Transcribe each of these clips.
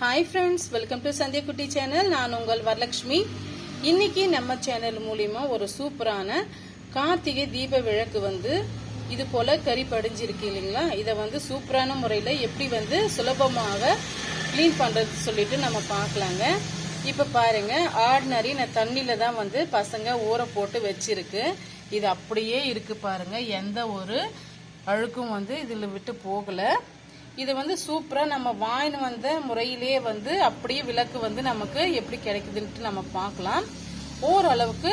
Hi friends welcome to Sandhya குட்டி channel நான் உங்கள் வரலட்சுமி. இன்னைக்கு நம்ம சேனல் மூலியமா ஒரு சூப்பரான கார்த்திகை தீப விளக்கு வந்து இது போல கறி படிஞ்சிருக்கு இல்லைங்களா? இதை வந்து சூப்பரான முறையில் எப்படி வந்து சுலபமாக க்ளீன் பண்ணுறது சொல்லிட்டு நம்ம பார்க்கலாங்க. இப்போ பாருங்க ஆர்டினரி நான் தண்ணியில் தான் வந்து பசங்க ஊற போட்டு வச்சிருக்கு. இது அப்படியே இருக்கு பாருங்க. எந்த ஒரு அழுக்கும் வந்து இதில் விட்டு போகலை. இது வந்து சூப்பராக நம்ம வாங்கின்னு வந்த முறையிலேயே வந்து அப்படியே விளக்கு வந்து நமக்கு எப்படி கிடைக்குதுன்ட்டு நம்ம பார்க்கலாம். ஓரளவுக்கு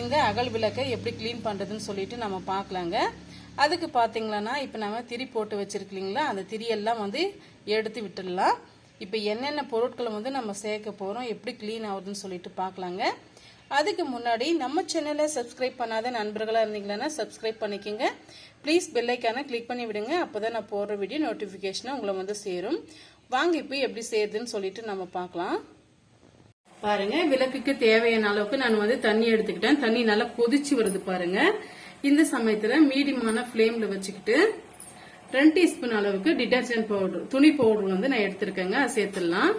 இந்த அகல் விளக்கை எப்படி க்ளீன் பண்ணுறதுன்னு சொல்லிட்டு நம்ம பார்க்கலாங்க. அதுக்கு பார்த்தீங்களன்னா இப்போ நம்ம திரி போட்டு வச்சுருக்கீங்களா அந்த திரியெல்லாம் வந்து எடுத்து விட்டுடலாம். இப்போ என்னென்ன பொருட்களை வந்து நம்ம சேர்க்க போகிறோம் எப்படி க்ளீன் ஆகுதுன்னு சொல்லிட்டு பார்க்கலாங்க. அதுக்கு முன்னாடி நம்ம சேனலை சப்ஸ்கிரைப் பண்ணாத நண்பர்களாக இருந்தீங்கன்னா சப்ஸ்கிரைப் பண்ணிக்கோங்க. ப்ளீஸ் பெல்லைக்கான கிளிக் பண்ணி விடுங்க. அப்போ தான் நான் போடுற வீடியோ நோட்டிஃபிகேஷனாக உங்களை வந்து சேரும். வாங்க இப்போ எப்படி செய்யுதுன்னு சொல்லிட்டு நம்ம பார்க்கலாம். பாருங்க விளக்குக்கு தேவையான அளவுக்கு நான் வந்து தண்ணி எடுத்துக்கிட்டேன். தண்ணி நல்லா கொதிச்சு வருது பாருங்க. இந்த சமயத்துல மீடியமான ஃப்ளேம்ல வச்சுக்கிட்டு ரெண்டு டீஸ்பூன் அளவுக்கு டிட்டர்ஜென்ட் பவுடர் துணி பவுடர் வந்து நான் எடுத்திருக்கேங்க. சேர்த்துடலாம்.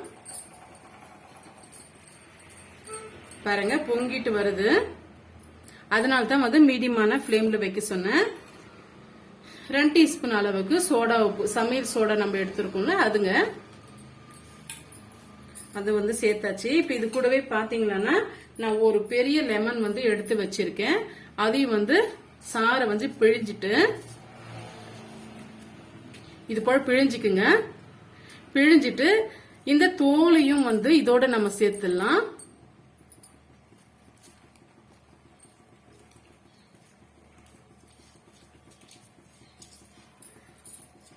பாருங்க பொங்கிட்டு வருது. அதனால தான் வந்து மீடியமான ஃப்ளேமில் வைக்க சொன்னேன். ரெண்டு டீஸ்பூன் அளவுக்கு சோடா உப்பு சமையல் சோடா நம்ம எடுத்திருக்கோம்ல அதுங்க. அது வந்து சேர்த்தாச்சு. இப்ப இது கூடவே பாத்தீங்கன்னா நான் ஒரு பெரிய லெமன் வந்து எடுத்து வச்சிருக்கேன். அதையும் வந்து சாரை வந்து பிழிஞ்சிட்டு இது போல பிழிஞ்சுக்குங்க. பிழிஞ்சிட்டு இந்த தோலையும் வந்து இதோட நம்ம சேர்த்துடலாம்.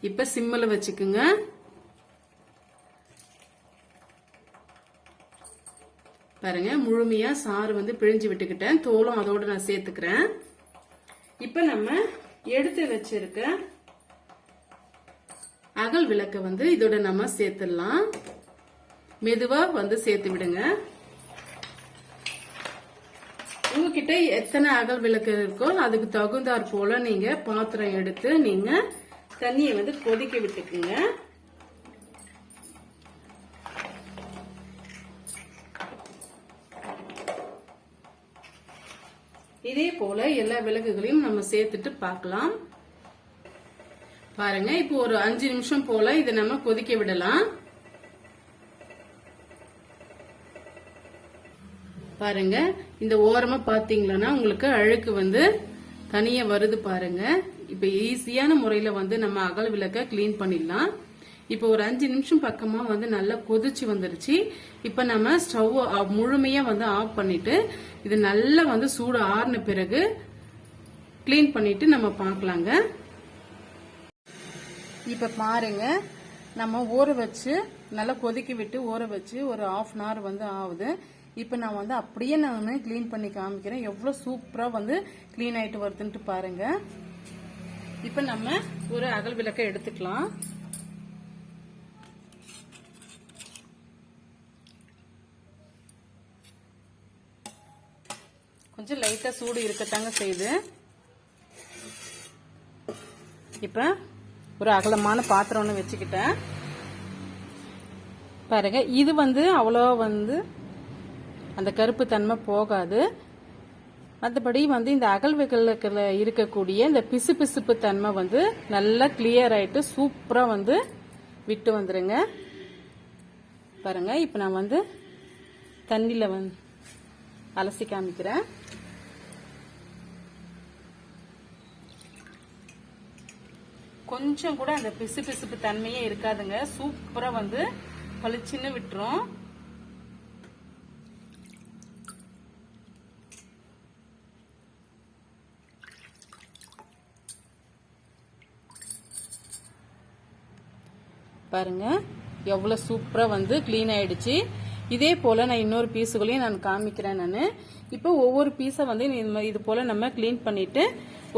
இப்ப சிம்மில் வச்சுக்குங்க. பாருங்க முழுமையா சாறு வந்து பிழிஞ்சு விட்டுக்கிட்டேன். தோலும் அதோட நான் சேர்த்துக்கிறேன். இப்ப நம்ம எடுத்து வச்சிருக்க அகல் விளக்க வந்து இதோட நம்ம சேர்த்துடலாம். மெதுவா வந்து சேர்த்து விடுங்க. உங்ககிட்ட எத்தனை அகல் விளக்கு இருக்கோ அதுக்கு தகுந்தாற் போல நீங்க பாத்திரம் எடுத்து நீங்க தண்ணியை வந்து கொதிக்க விட்டுக்குங்க. இதே போல எல்லா விளக்குகளையும் நம்ம சேர்த்துட்டு பார்க்கலாம். பாருங்க இப்போ ஒரு அஞ்சு நிமிஷம் போல இதை நம்ம கொதிக்க விடலாம். பாருங்க இந்த ஓரமா பாத்தீங்களன்னா உங்களுக்கு அழுக்கு வந்து தனியா வருது பாருங்க. இப்ப ஈஸியான முறையில வந்து நம்ம அகல் விளக்க கிளீன் பண்ணிடலாம். இப்போ ஒரு அஞ்சு நிமிஷம் பக்கமா வந்து நல்லா கொதிச்சு வந்துருச்சு. இப்ப நம்ம ஸ்டவ் முழுமையா வந்து ஆஃப் பண்ணிட்டு இது நல்லா வந்து சூடு ஆறின பிறகு கிளீன் பண்ணிட்டு நம்ம பார்க்கலாங்க. இப்ப பாருங்க. நம்ம ஊற வச்சு நல்லா கொதிக்க விட்டு ஊற வச்சு ஒரு ஆஃப் அன் ஹவர் வந்து ஆகுது இப்போ நான் வந்து அப்படியே நான் க்ளீன் பண்ணி காமிக்கிறேன். எவ்வளோ சூப்பராக வந்து க்ளீன் ஆகிட்டு வருதுன்ட்டு பாருங்க. இப்போ நம்ம ஒரு அகல் விளக்கை எடுத்துக்கலாம். கொஞ்சம் லைட்டாக சூடு இருக்கத்தாங்க செய்யுது. இப்போ ஒரு அகலமான பாத்திரம் ஒன்று வச்சுக்கிட்டேன். பாருங்க இது வந்து அவ்வளோ வந்து அந்த கருப்பு தன்மை போகாது. மற்றபடி வந்து இந்த அகல் இருக்கக்கூடிய இந்த பிசு பிசுப்பு தன்மை வந்து நல்லா கிளியர் ஆயிட்டு சூப்பராக வந்து விட்டு வந்துருங்க. பாருங்க இப்போ நான் வந்து தண்ணியில் வந்து அலசி காமிக்கிறேன். கொஞ்சம் கூட அந்த பிசு பிசுப்பு தன்மையே இருக்காதுங்க. சூப்பராக வந்து பளிச்சுன்னு விட்டுரும். பாருங்க. எவ்வளோ சூப்பராக வந்து க்ளீன் ஆயிடுச்சு. இதே போல் நான் இன்னொரு பீஸுகளையும் நான் காமிக்கிறேன் நான். இப்போ ஒவ்வொரு பீஸை வந்து இது போல் நம்ம க்ளீன் பண்ணிட்டு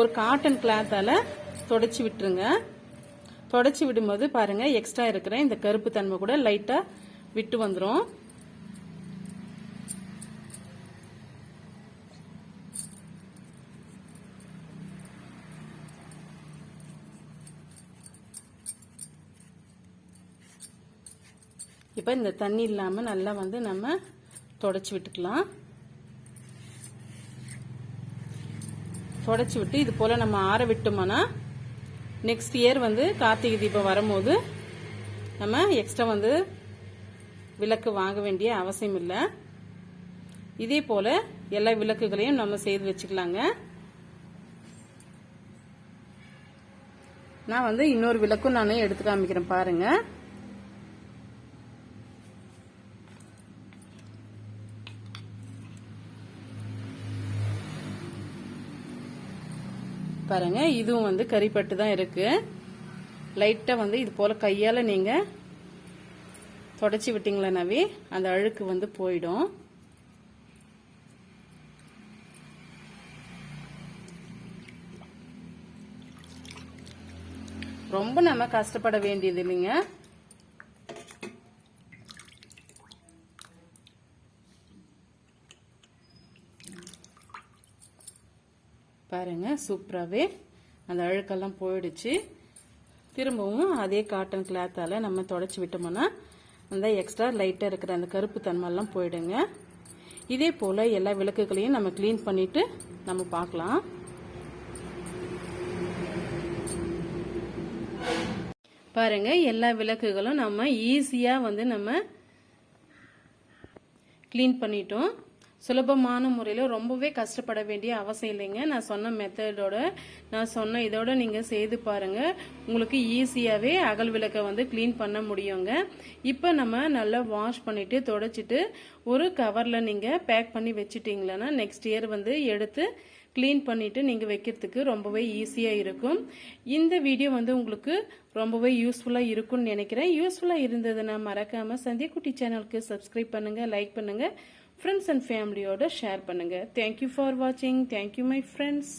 ஒரு காட்டன் கிளாத்தால் தொடச்சி விட்டுருங்க. தொடச்சி விடும்போது பாருங்கள் எக்ஸ்ட்ரா இருக்கிற இந்த கருப்பு தன்மை கூட லைட்டாக விட்டு வந்துடும் இப்போ இந்த தண்ணி இல்லாமல் நல்லா வந்து நம்ம தொடச்சி விட்டுக்கலாம். தொடச்சி விட்டு இது போல் நம்ம ஆற விட்டோம்னா நெக்ஸ்ட் இயர் வந்து கார்த்திகை தீபம் வரும்போது நம்ம எக்ஸ்ட்ரா வந்து விளக்கு வாங்க வேண்டிய அவசியம் இல்லை. இதே போல் எல்லா விளக்குகளையும் நம்ம செய்து வச்சுக்கலாங்க. நான் வந்து இன்னொரு விளக்கும் நான் எடுத்து காமிக்கிறேன் பாருங்க. பாருங்க இதுவும் வந்து கறிப்பட்டு தான் இருக்கு. லைட்டா வந்து இது போல கையால நீங்க தொடச்சி நவி அந்த அழுக்கு வந்து போயிடும். ரொம்ப நம்ம கஷ்டப்பட வேண்டியது இல்லைங்க. பாருங்க சூப்பராகவே அந்த அழுக்கெல்லாம் போயிடுச்சு. திரும்பவும் அதே காட்டன் கிளாத்தால் நம்ம தொடச்சி விட்டோம்னா அந்த எக்ஸ்ட்ரா லைட்டாக இருக்கிற அந்த கருப்பு தன்மைலாம் போயிடுங்க. இதே போல் எல்லா விளக்குகளையும் நம்ம க்ளீன் பண்ணிட்டு நம்ம பார்க்கலாம். பாருங்க எல்லா விளக்குகளும் நம்ம ஈஸியாக வந்து நம்ம க்ளீன் பண்ணிட்டோம். சுலபமான முறையில் ரொம்பவே கஷ்டப்பட வேண்டிய அவசியம் இல்லைங்க. நான் சொன்ன மெத்தடோட நான் சொன்ன இதோட நீங்கள் செய்து பாருங்க. உங்களுக்கு ஈஸியாகவே அகல் விளக்கை வந்து க்ளீன் பண்ண முடியுங்க. இப்போ நம்ம நல்லா வாஷ் பண்ணிவிட்டு தொடச்சிட்டு ஒரு கவரில் நீங்கள் பேக் பண்ணி வச்சிட்டிங்களன்னா நெக்ஸ்ட் இயர் வந்து எடுத்து க்ளீன் பண்ணிவிட்டு நீங்கள் வைக்கிறதுக்கு ரொம்பவே ஈஸியாக இருக்கும். இந்த வீடியோ வந்து உங்களுக்கு ரொம்பவே யூஸ்ஃபுல்லாக இருக்கும்னு நினைக்கிறேன். யூஸ்ஃபுல்லாக இருந்ததுன்னா மறக்காமல் சந்தியக்குட்டி சேனலுக்கு சப்ஸ்கிரைப் பண்ணுங்கள் லைக் பண்ணுங்கள் ஃப்ரெண்ட்ஸ் அண்ட் ஃபேமிலியோட ஷேர் பண்ணுங்கள் தேங்க்யூ ஃபார் வாட்சிங் தேங்க்யூ மை ஃப்ரெண்ட்ஸ்